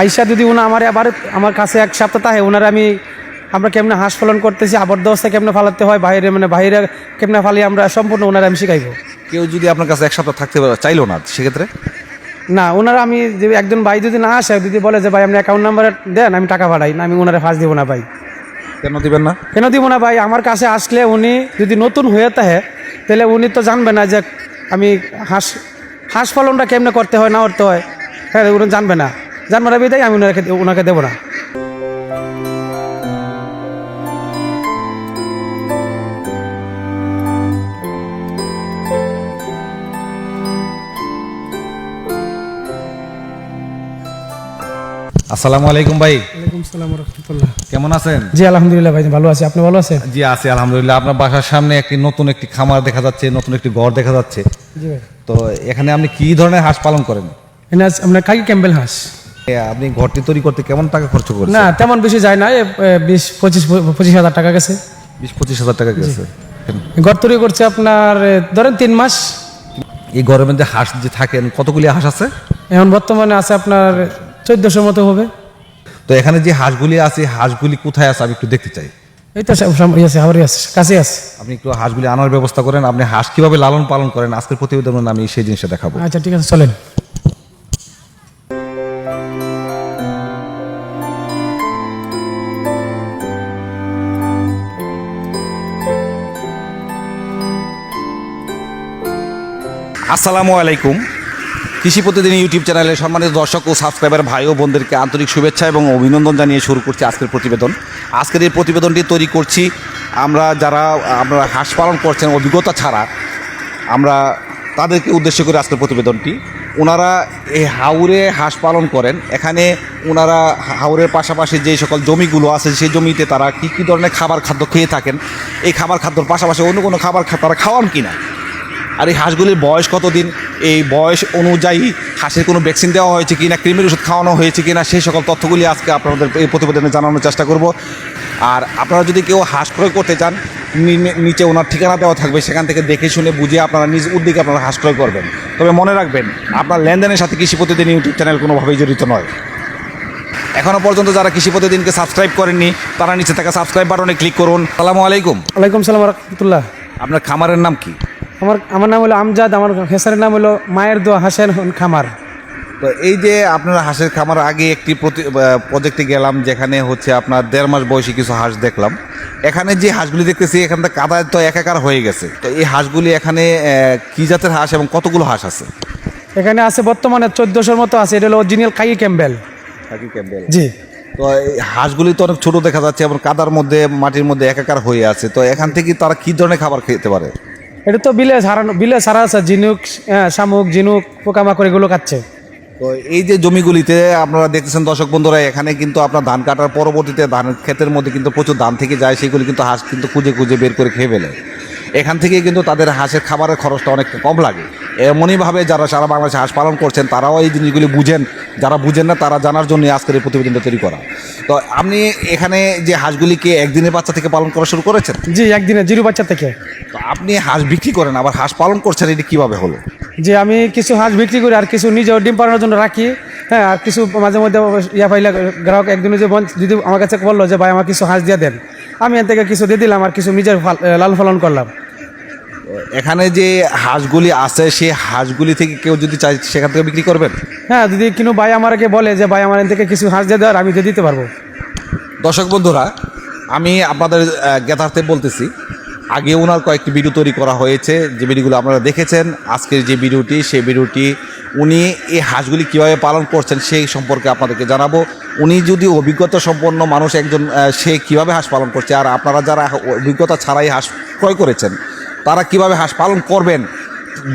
আইসা যদি উনি আমার আবার আমার কাছে এক সপ্তাহ থাকে ওনারা আমি আমরা কেমনে হাঁস পালন করতেছি আবদ্ধ অবস্থায় কেমনে ফালাতে হয় বাইরে মানে বাইরে কেমনে ফালি আমরা সম্পূর্ণ ওনারা আমি শিখাইবো। কেউ যদি আপনার কাছে এক সপ্তাহ থাকতে চাইলো না সেক্ষেত্রে? না ওনারা আমি যে একজন ভাই যদি না আসে যদি বলে যে ভাই আপনি অ্যাকাউন্ট নাম্বার দেন আমি টাকা পাঠাই না আমি ওনারা ফাঁস দিব না ভাই। কেন দিবেন না? কেন দিব না ভাই? আমার কাছে আসলে উনি যদি নতুন হয়ে থাকে তাহলে উনি তো জানবে না যে আমি হাঁস হাঁস পালনটা কেমনে করতে হয় না করতে হয়। হ্যাঁ উনি জানবে না। জানবে না বিদায় আমি ওনাকে ওনাকে দেবো না। আসসালামু আলাইকুম ভাই। ওয়ালাইকুম সালাম রহমতুল্লাহ। কেমন আছেন? জি আলহামদুলিল্লাহ ভাই ভালো আছি। আপনি ভালো আছেন? জি আছি আলহামদুলিল্লাহ। আপনার বাসার সামনে একটি নতুন একটি খামার দেখা যাচ্ছে নতুন একটি ঘর দেখা যাচ্ছে। জি ভাই। তো এখানে আপনি কি ধরনের হাঁস পালন করেন? আপনার কাকি ক্যাম্বেল হাঁস। আপনি ঘরটি তৈরি করতে কেমন টাকা খরচ করছেন? না তেমন বেশি যায় না। বিশ পঁচিশ পঁচিশ হাজার টাকা গেছে। বিশ পঁচিশ হাজার টাকা গেছে। ঘর তৈরি করছে আপনার ধরেন তিন মাস। এই ঘরের মধ্যে হাঁস যে থাকেন কতগুলি হাঁস আছে? এখন বর্তমানে আছে আপনার চোদ্দশোর মতো হবে। তো এখানে যে হাঁসগুলি আছে হাঁসগুলি কোথায় আছে আমি একটু দেখতে চাই। এই তো ইয়ে আছে হাওড়ি আছে কাছে আছে। আপনি একটু হাঁসগুলি আনার ব্যবস্থা করেন। আপনি হাঁস কীভাবে লালন পালন করেন? আজকের প্রতিবেদনে আমি সেই জিনিসটা দেখাবো। আচ্ছা ঠিক আছে চলেন। আসসালামু আলাইকুম। কৃষি প্রতিদিন ইউটিউব চ্যানেলের সম্মানিত দর্শক ও সাবস্ক্রাইবার ভাই ও বোনদেরকে আন্তরিক শুভেচ্ছা এবং অভিনন্দন জানিয়ে শুরু করছি আজকের প্রতিবেদন। আজকের এই প্রতিবেদনটি তৈরি করছি আমরা যারা, আমরা হাঁস পালন করছেন, অভিজ্ঞতা ছাড়া, আমরা তাদেরকে উদ্দেশ্য করে আজকের প্রতিবেদনটি। ওনারা এই হাওরে হাঁস পালন করেন। এখানে ওনারা হাওরের পাশাপাশি যে সকল জমিগুলো আছে, সেই জমিতে তারা কী কী ধরনের খাবার খাদ্য খেয়ে থাকেন? এই খাবার খাদ্যর পাশাপাশি অন্য কোনো খাবার তারা খাওয়ান কিনা? আর এই হাঁসগুলির বয়স কতদিন? এই বয়স অনুযায়ী হাঁসের কোনো ভ্যাকসিন দেওয়া হয়েছে কি না কৃমির ওষুধ খাওয়ানো হয়েছে কি না সেই সকল তথ্যগুলি আজকে আপনাদের এই প্রতিবেদনে জানানোর চেষ্টা করব। আর আপনারা যদি কেউ হাঁস ক্রয় করতে চান নিচে ওনার ঠিকানা দেওয়া থাকবে সেখান থেকে দেখে শুনে বুঝে আপনারা নিজ উদ্যোগে আপনারা হাঁস ক্রয় করবেন। তবে মনে রাখবেন আপনার লেনদেনের সাথে কৃষি প্রতিদিন ইউটিউব চ্যানেল কোনোভাবেই জড়িত নয়। এখনও পর্যন্ত যারা কৃষি প্রতিদিনকে সাবস্ক্রাইব করেননি তারা নিচে থাকা সাবস্ক্রাইব বাটনে ক্লিক করুন। সালামু আলাইকুম। আলাইকুম সালাম রহমতুল্লাহ। আপনার খামারের নাম কি? আমার আমার নাম হলো আমজাদ আমার হেসারের নাম হলো মায়ের দোয়া হাসেন খামার। তো এই যে আপনারা হাঁসের খামার আগে একটি প্রজেক্টে গেলাম যেখানে হচ্ছে আপনার দেড় মাস বয়সী কিছু হাঁস দেখলাম। এখানে যে হাঁসগুলি দেখতেছি এখানে তো কাদায় তো একাকার হয়ে গেছে। তো এই হাঁসগুলি এখানে কি জাতের হাঁস এবং কতগুলো হাঁস আছে? এখানে আছে বর্তমানে চোদ্দশোর মতো আছে এটা হলো অরিজিনাল কাকি ক্যাম্বেল। কাকি ক্যাম্বেল। জি। তো এই হাঁসগুলি তো অনেক ছোট দেখা যাচ্ছে এবং কাদার মধ্যে মাটির মধ্যে একাকার হয়ে আছে। তো এখান থেকে তারা কি ধরনের খাবার খেতে পারে? এটা তো বিলে সারানো বিলে সারা আছে ঝিনুক শামুক ঝিনুক পোকামাকড় এগুলো খাচ্ছে। তো এই যে জমিগুলিতে আপনারা দেখতেছেন দর্শক বন্ধুরা, এখানে কিন্তু আপনার ধান কাটার পরবর্তীতে ধান ক্ষেতের মধ্যে কিন্তু প্রচুর ধান থেকে যায়, সেগুলি কিন্তু হাঁস কিন্তু খুঁজে খুঁজে বের করে খেয়ে ফেলে। এখান থেকে কিন্তু তাদের হাঁসের খাবারের খরচটা অনেকটা কম লাগে। এমনইভাবে যারা সারা বাংলাদেশে হাঁস পালন করছেন তারাও এই জিনিসগুলি বুঝেন। যারা বুঝেন না তারা জানার জন্য আজকের এই প্রতিবেদনটা তৈরি করা। তো আপনি এখানে যে হাঁসগুলিকে একদিনের বাচ্চা থেকে পালন করা শুরু করেছেন? জি একদিনে জিরো বাচ্চা থেকে। তো আপনি হাঁস বিক্রি করেন আবার হাঁস পালন করছেন এটি কীভাবে হলো? যে আমি কিছু হাঁস বিক্রি করি আর কিছু নিজেও ডিম পাড়ানোর জন্য রাখি। হ্যাঁ আর কিছু মাঝে মধ্যে ইয়া পাইলে গ্রাহক একদিনে যে যদি আমার কাছে বলল যে ভাই আমার কিছু হাঁস দিয়ে দেন। আমি এর থেকে কিছু দিয়ে দিলাম আর কিছু নিজের লাল ফলন করলাম। এখানে যে হাঁসগুলি আছে সেই হাঁসগুলি থেকে কেউ যদি চাই সেখান থেকে বিক্রি করবেন? হ্যাঁ যদি কিন্তু ভাই আমাকে বলে যে ভাই আমার থেকে কিছু হাঁস দিয়ে দেওয়ার আমি দিয়ে দিতে পারব। দর্শক বন্ধুরা আমি আপনাদের জ্ঞাতার্থে বলতেছি আগে ওনার কয়েকটি ভিডিও তৈরি করা হয়েছে, যে ভিডিওগুলো আপনারা দেখেছেন, আজকের যে ভিডিওটি সেই ভিডিওটি উনি এই হাঁসগুলি কীভাবে পালন করছেন সেই সম্পর্কে আপনাদেরকে জানাব। উনি যদি অভিজ্ঞতা সম্পন্ন মানুষ একজন সে কীভাবে হাঁস পালন করছে, আর আপনারা যারা অভিজ্ঞতা ছাড়াই হাঁস ক্রয় করেছেন, তারা কীভাবে হাঁস পালন করবেন,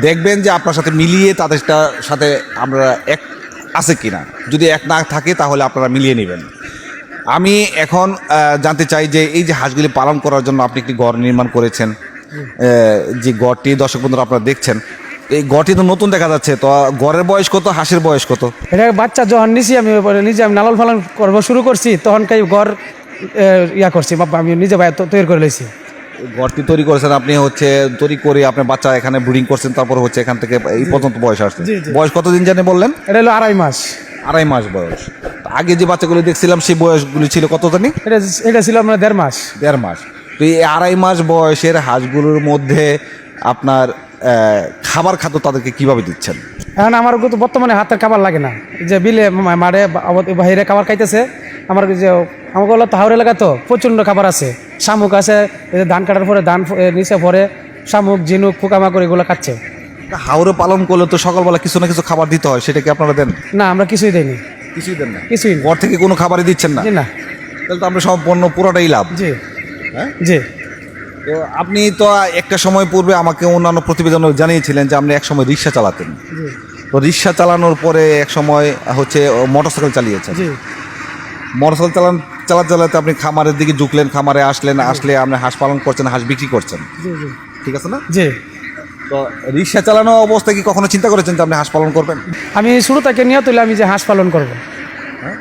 দেখবেন যে আপনার সাথে মিলিয়ে তাদের সাথে আমরা এক আছে কিনা। যদি এক না থাকে, তাহলে আপনারা মিলিয়ে নেবেন। আমি এখন জানতে চাই যে এই যে হাঁসগুলি পালন করার জন্য আপনি একটি ঘর নির্মাণ করেছেন যে ঘরটি দর্শক বন্ধুরা আপনারা দেখছেন এই ঘরটি তো নতুন দেখা যাচ্ছে তো ঘরের বয়স কত হাঁসের বয়স কত? এটা বাচ্চা যখন নিছি আমি নিজে আমি লালন পালন করব শুরু করছি তখন কাই ঘর এ, ইয়া করছি বাবা আমি নিজে ভাই তৈরি করে লইছি। এই ঘরটি তৈরি করেছেন আপনি হচ্ছে তৈরি করে আপনার বাচ্চা এখানে ব্রিডিং করছেন তারপর হচ্ছে এখান থেকে এই পর্যন্ত বয়স আসছে। বয়স কতদিন জানে বললেন? এটা হলো আড়াই মাস। আড়াই মাস বয়স। তো আগে যে বাচ্চাগুলো দেখছিলাম সেই বয়সগুলি ছিল কত জানি? এটা এটা ছিল আপনার দেড় মাস। দেড় মাস। তো এই আড়াই মাস বয়সের হাঁসগুলোর মধ্যে আপনার খাবার খাদ্য তাদেরকে কীভাবে দিচ্ছেন? এখন আমার কিন্তু বর্তমানে হাতের খাবার লাগে না। যে বিলে মা- মাঠে বা- বাইরে খাবার খাইতেছে আমার যে আমাকে হলো তো হাওড় এলাকা তো প্রচণ্ড খাবার আছে। শামুক আছে এই ধান কাটার পরে ধান নিচে পরে শামুক ঝিনুক পোকামাকড় এগুলো খাচ্ছে। হাওড়ে পালন করলে তো সকালবেলা কিছু না কিছু খাবার দিতে হয় সেটা কি আপনারা দেন? না আমরা কিছুই দেইনি। কিছুই দেন না? কিছুই না। ঘর থেকে কোনো খাবারই দিচ্ছেন না? জি না। তাহলে তো আমরা সম্পূর্ণ পুরোটাই লাভ। জি। হ্যাঁ? জি। তো আপনি তো একটা সময় পূর্বে আমাকে অন্যান্য প্রতিবেদনে জানিয়েছিলেন যে আপনি এক সময় রিক্সা চালাতেন। জি। তো রিক্সা চালানোর পরে এক সময় হচ্ছে মোটর মোটরসাইকেল চালিয়েছেন। জি। মোটরসাইকেল চালান চালাতে চালাতে আপনি খামারের দিকে ঢুকলেন খামারে আসলেন আসলে আপনি হাঁস পালন করছেন হাঁস বিক্রি করছেন। জি জি। ঠিক আছে না? জি। তো রিক্সা চালানো অবস্থায় কি কখনো চিন্তা করেছেন যে আপনি হাঁস পালন করবেন? আমি শুরু থেকে নিয়ে তুলে আমি যে হাঁস পালন করব।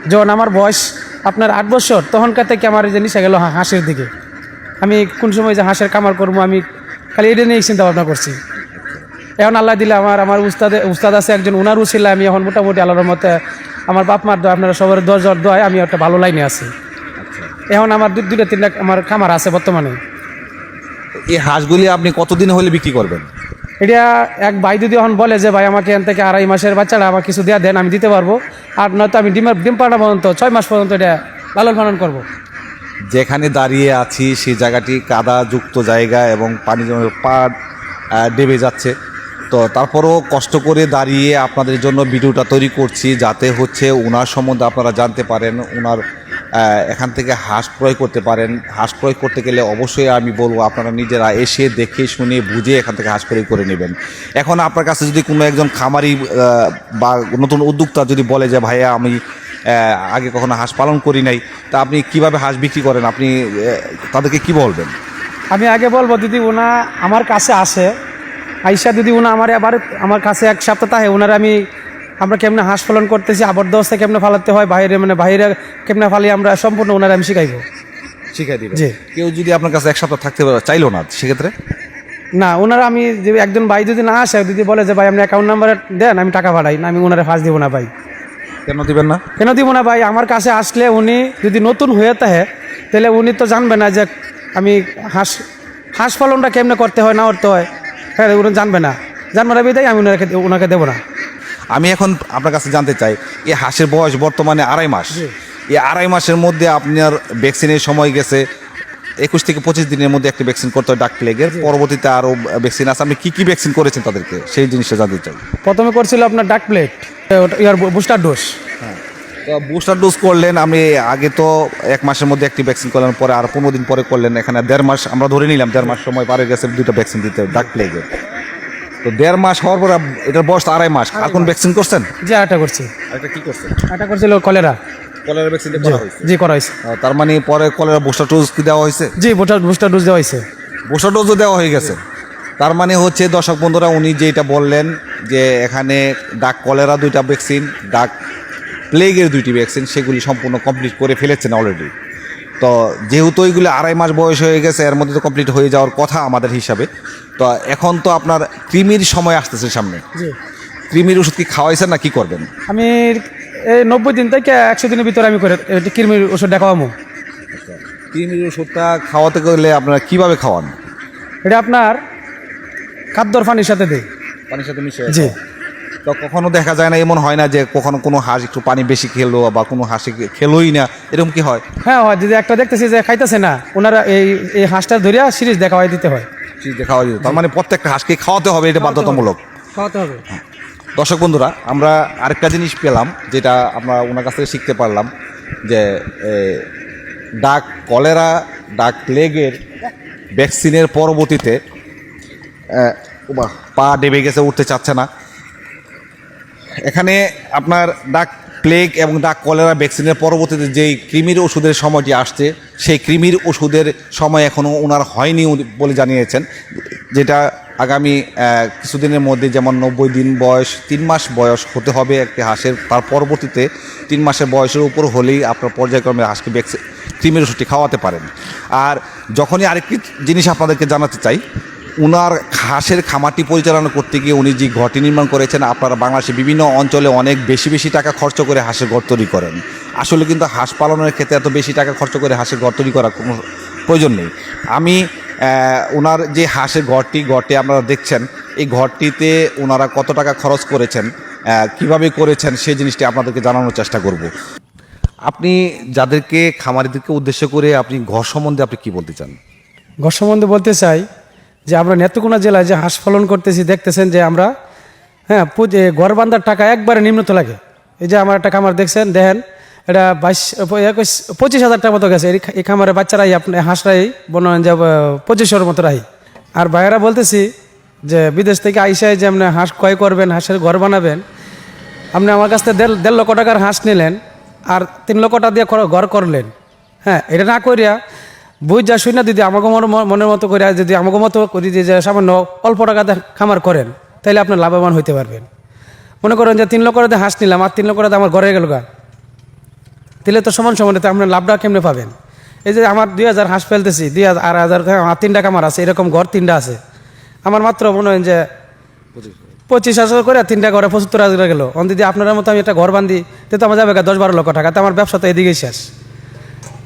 যখন আমার বয়স আপনার আট বছর তখনকার থেকে আমার এই যে নিশা গেল হাঁসের দিকে। আমি কোন সময় যে হাঁসের কামার করব আমি খালি এটা নিয়েই চিন্তা ভাবনা করছি। এখন আল্লাহ দিলে আমার আমার উস্তাদ উস্তাদ আছে একজন উনারও ছিল আমি এখন মোটামুটি আল্লাহর মতে আমার বাপ মার দোয়া আপনারা সবার দশ জন দোয় আমি একটা ভালো লাইনে আছি। এখন আমার দু- দুইটা তিনটা আমার খামার আছে বর্তমানে। এই হাঁসগুলি আপনি কতদিন হলে বিক্রি করবেন? এটা এক ভাই যদি এখন বলে যে, ভাই, আমাকে এখান থেকে আড়াই মাসের বাচ্চাটা আমার কিছু দেওয়া দেন, আমি দিতে পারব। আর নয়তো আমি ডিমের ডিম পাড়া পর্যন্ত, ছয় মাস পর্যন্ত এটা লালন পালন করব। যেখানে দাঁড়িয়ে আছি, সেই জায়গাটি কাদাযুক্ত জায়গা এবং পানি জমে পা ডেবে যাচ্ছে। তো তারপরও কষ্ট করে দাঁড়িয়ে আপনাদের জন্য ভিডিওটা তৈরি করছি, যাতে হচ্ছে ওনার সম্বন্ধে আপনারা জানতে পারেন ওনার এখান থেকে হাঁস ক্রয় করতে পারেন। হাঁস ক্রয় করতে গেলে অবশ্যই আমি বলব, আপনারা নিজেরা এসে দেখে, শুনে, বুঝে এখান থেকে হাঁস ক্রয় করে নেবেন। এখন আপনার কাছে যদি কোনো একজন খামারি বা নতুন উদ্যোক্তা যদি বলে যে, ভাইয়া, আমি আগে কখনো হাঁস পালন করি নাই। তা আপনি কীভাবে হাঁস বিক্রি করেন? আপনি তাদেরকে কি বলবেন? আমি আগে বলব, দিদি ওনা আমার কাছে আসে। আইসা, দিদি ওনা আমার আবার আমার কাছে এক সপ্তাহ ওনার আমি আমরা কেমনে হাঁস পালন করতেছি আবদ্ধ অবস্থায় কেমনে ফালাতে হয় বাইরে মানে বাইরে কেমনে ফালি আমরা সম্পূর্ণ ওনার আমি শিখাইবো। শিখাই দিবেন। জি। কেউ যদি আপনার কাছে এক সপ্তাহ থাকতে পারে চাইলো না সেক্ষেত্রে? না ওনারা আমি যে একজন ভাই যদি না আসে যদি বলে যে ভাই আপনি অ্যাকাউন্ট নাম্বার দেন আমি টাকা পাঠাই। না আমি ওনারা ফাঁস দিব না ভাই। কেন দিবেন না? কেন দিব না ভাই? আমার কাছে আসলে উনি যদি নতুন হয়ে থাকে তাহলে উনি তো জানবে না যে আমি হাঁস হাঁস পালনটা কেমনে করতে হয় না করতে হয়। হ্যাঁ উনি জানবে না। জানবে না বিদায় আমি ওনাকে ওনাকে দেবো না। আমি এখন আপনার কাছে জানতে চাই এই হাঁসের বয়স বর্তমানে আড়াই মাস। এই আড়াই মাসের মধ্যে আপনার ভ্যাকসিনের সময় গেছে একুশ থেকে পঁচিশ দিনের মধ্যে একটা ভ্যাকসিন করতে হয় ডাক প্লেগের পরবর্তীতে আরও ভ্যাকসিন আছে। আপনি কী কী ভ্যাকসিন করেছেন তাদেরকে? সেই জিনিসটা জানতে চাই। প্রথমে করছিল আপনার ডাক প্লেট ইয়ার বুস্টার ডোজ হ্যাঁ। বুস্টার ডোজ করলেন আমি আগে তো এক মাসের মধ্যে একটি ভ্যাকসিন করলেন পরে আর পনেরো দিন পরে করলেন এখানে দেড় মাস আমরা ধরে নিলাম দেড় মাস সময় পারে গেছে দুটো ভ্যাকসিন দিতে ডাক প্লেগে তো দেড় মাস হওয়ার পরে এটার বয়স আড়াই মাস। আর কোন ভ্যাকসিন করছেন? যে আটা করছি। এটা কি করছেন? আটা করছিল কলেরা কলেরা ভ্যাকসিন জি করা হয়েছে। তার মানে পরে কলেরা বুস্টার ডোজ কি দেওয়া হয়েছে? জি বুস্টার বুস্টার ডোজ দেওয়া হয়েছে। বুস্টার ডোজও দেওয়া হয়ে গেছে। তার মানে হচ্ছে দর্শক বন্ধুরা উনি যেটা বললেন যে এখানে ডাক কলেরা দুইটা ভ্যাকসিন ডাক প্লেগের দুইটি ভ্যাকসিন সেগুলি সম্পূর্ণ কমপ্লিট করে ফেলেছেন অলরেডি তো যেহেতু ওইগুলো আড়াই মাস বয়স হয়ে গেছে এর মধ্যে তো কমপ্লিট হয়ে যাওয়ার কথা আমাদের হিসাবে। তো এখন তো আপনার কৃমির সময় আসতেছে সামনে। জি। কৃমির ওষুধ কি খাওয়াইছেন না কি করবেন? আমি এই নব্বই দিন থেকে একশো দিনের ভিতরে আমি করে কৃমির ওষুধ দেখাবো। কৃমির ওষুধটা খাওয়াতে গেলে আপনারা কীভাবে খাওয়ান? এটা আপনার খাদ্যর পানির সাথে দিই। পানির সাথে মিশে জি। তো কখনো দেখা যায় না এমন হয় না যে কখনো কোনো হাঁস একটু পানি বেশি খেলো বা কোনো হাঁসে খেলোই না এরকম কি হয়? হ্যাঁ হয়। যদি একটা দেখতেছি যে খাইতেছে না ওনারা এই এই হাঁসটা ধরিয়া সিরিজ দেখা হয় দিতে হয়। চিজ খাওয়া যেত। তার মানে প্রত্যেকটা হাঁসকে খাওয়াতে হবে এটা বাধ্যতামূলক। খাওয়াতে হবে। দর্শক বন্ধুরা আমরা আরেকটা জিনিস পেলাম যেটা আমরা ওনার কাছ থেকে শিখতে পারলাম যে ডাক কলেরা ডাক প্লেগের ভ্যাকসিনের পরবর্তীতে পা ডেবে গেছে উঠতে চাচ্ছে না। এখানে আপনার ডাক প্লেগ এবং ডাক কলেরা ভ্যাকসিনের পরবর্তীতে যেই কৃমির ওষুধের সময়টি আসছে, সেই কৃমির ওষুধের সময় এখনও ওনার হয়নি বলে জানিয়েছেন, যেটা আগামী কিছুদিনের মধ্যে যেমন নব্বই দিন বয়স, তিন মাস বয়স হতে হবে একটি হাঁসের, তার পরবর্তীতে তিন মাসের বয়সের উপর হলেই আপনার পর্যায়ক্রমে হাঁসকে ভ্যাকসিন কৃমির ওষুধটি খাওয়াতে পারেন। আর যখনই আরেকটি জিনিস আপনাদেরকে জানাতে চাই উনার হাঁসের খামারটি পরিচালনা করতে গিয়ে উনি যে ঘরটি নির্মাণ করেছেন, আপনারা বাংলাদেশের বিভিন্ন অঞ্চলে অনেক বেশি বেশি টাকা খরচ করে হাঁসের ঘর তৈরি করেন। আসলে কিন্তু হাঁস পালনের ক্ষেত্রে এত বেশি টাকা খরচ করে হাঁসের ঘর তৈরি করার কোনো প্রয়োজন নেই। আমি ওনার যে হাঁসের ঘরটি ঘরটি আপনারা দেখছেন, এই ঘরটিতে ওনারা কত টাকা খরচ করেছেন কীভাবে করেছেন সেই জিনিসটি আপনাদেরকে জানানোর চেষ্টা করব। আপনি যাদেরকে, খামারিদেরকে উদ্দেশ্য করে আপনি ঘর সম্বন্ধে আপনি কি বলতে চান? ঘর সম্বন্ধে বলতে চাই যে আমরা নেত্রকোনা জেলায় যে হাঁস ফলন করতেছি, দেখতেছেন যে আমরা হ্যাঁ ঘর বান্ধার টাকা একবারে নিম্নত লাগে। এই যে আমার একটা খামার দেখছেন, দেখেন, এটা বাইশ একুশ, পঁচিশ হাজার টাকা মতো গেছে। এই খামারে বাচ্চারাই আপনি, হাঁসরাই বলেন যে পঁচিশশোর মতো রাই আর বাইরা বলতেছি যে, বিদেশ থেকে আইসায় যে আপনি হাঁস ক্রয় করবেন, হাঁসের ঘর বানাবেন, আপনি আমার কাছ থেকে দেড় দেড় লক্ষ টাকার হাঁস নিলেন, আর তিন লক্ষ টাকা দিয়ে ঘর করলেন। হ্যাঁ এটা না করিয়া বুঝ যা শুই না যদি আমাকে মনে মনের মতো করে যদি আমাকে মতো করি যে সামান্য অল্প টাকাতে খামার করেন তাহলে আপনার লাভবান হইতে পারবেন। মনে করেন যে তিন লক্ষ টাকা দিয়ে হাঁস নিলাম, আর তিন লক্ষ টাকা দিয়ে আমার ঘরে গেল গা। তাহলে তো সমান সমান আপনার লাভটা কেমনে পাবেন? এই যে আমার দুই হাজার হাঁস ফেলতেছি, দুই হাজার আর হাজার আমার তিনটা কামার আছে, এরকম ঘর তিনটা আছে। আমার মাত্র মনে হয় যে পঁচিশ হাজার করে তিনটা ঘরে পঁচাত্তর হাজার গেলো। অন আপনার মতো আমি একটা ঘর বান্ধি, তো আমার যাবে দশ বারো লক্ষ টাকা, তো আমার ব্যবসা তো এদিকেই শেষ।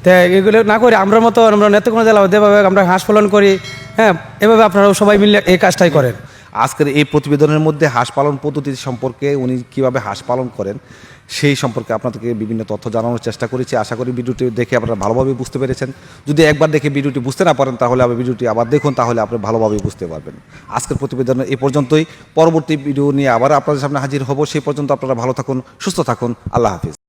তো এগুলো না করে আমরা মতো আমরা নেত্রকোনা জেলা যেভাবে আমরা হাঁস পালন করি হ্যাঁ এভাবে আপনারা সবাই মিলে এই কাজটাই করেন। আজকের এই প্রতিবেদনের মধ্যে হাঁস পালন পদ্ধতি সম্পর্কে উনি কীভাবে হাঁস পালন করেন, সেই সম্পর্কে আপনাদেরকে বিভিন্ন তথ্য জানানোর চেষ্টা করেছি। আশা করি ভিডিওটি দেখে আপনারা ভালোভাবে বুঝতে পেরেছেন। যদি একবার দেখে ভিডিওটি বুঝতে না পারেন, তাহলে আবার ভিডিওটি আবার দেখুন, তাহলে আপনি ভালোভাবে বুঝতে পারবেন। আজকের প্রতিবেদন এ পর্যন্তই। পরবর্তী ভিডিও নিয়ে আবার আপনাদের সামনে হাজির হব। সেই পর্যন্ত আপনারা ভালো থাকুন, সুস্থ থাকুন। আল্লাহ হাফিজ।